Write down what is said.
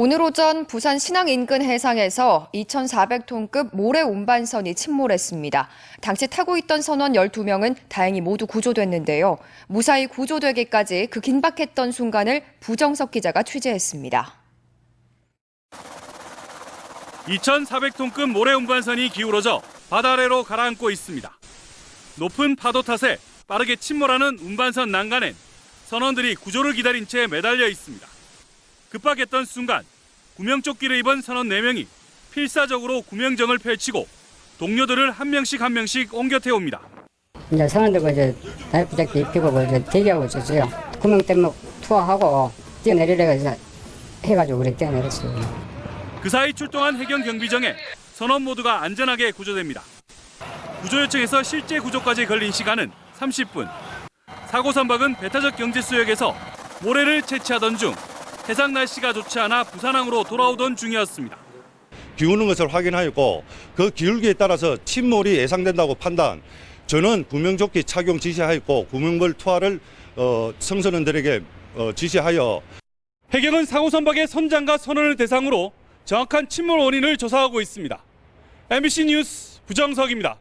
오늘 오전 부산 신항 인근 해상에서 2,400톤급 모래 운반선이 침몰했습니다. 당시 타고 있던 선원 12명은 다행히 모두 구조됐는데요. 무사히 구조되기까지 그 긴박했던 순간을 부정석 기자가 취재했습니다. 2,400톤급 모래 운반선이 기울어져 바다 아래로 가라앉고 있습니다. 높은 파도 탓에 빠르게 침몰하는 운반선 난간엔 선원들이 구조를 기다린 채 매달려 있습니다. 급박했던 순간 구명조끼를 입은 선원 4명이 필사적으로 구명정을 펼치고 동료들을 한 명씩 한 명씩 옮겨 태웁니다. 이제 선원들고 이제 다이프 자켓 입히고 그 이제 대기하고 있었어요. 구명 때문에 투하하고 뛰어내리려고 이제 해가지고 우리 뛰어내렸어요. 그 사이 출동한 해경 경비정에 선원 모두가 안전하게 구조됩니다. 구조 요청에서 실제 구조까지 걸린 시간은 30분. 사고 선박은 배타적 경제 수역에서 모래를 채취하던 중 해상 날씨가 좋지 않아 부산항으로 돌아오던 중이었습니다. 기우는 것을 확인하였고 그 기울기에 따라서 침몰이 예상된다고 판단. 저는 구명조끼 착용 지시하였고 구명벌 투하를 어, 청소년들에게 어, 지시하여 해경은 사고 선박의 선장과 선원을 대상으로 정확한 침몰 원인을 조사하고 있습니다. MBC 뉴스 부정석입니다.